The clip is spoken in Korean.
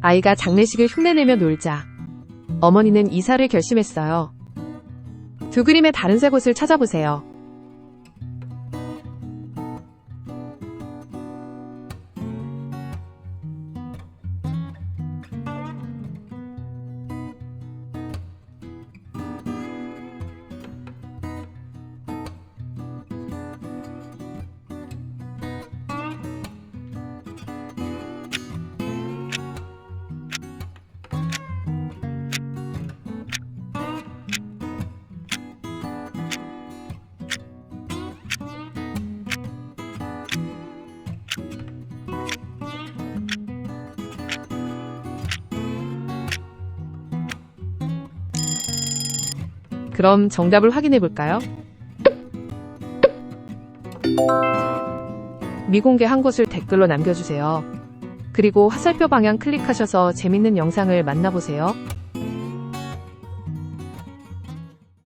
아이가 장례식을 흉내내며 놀자. 어머니는 이사를 결심했어요. 두 그림의 다른 세 곳을 찾아보세요. 그럼 정답을 확인해 볼까요? 미공개한 곳을 댓글로 남겨주세요. 그리고 화살표 방향 클릭하셔서 재밌는 영상을 만나보세요.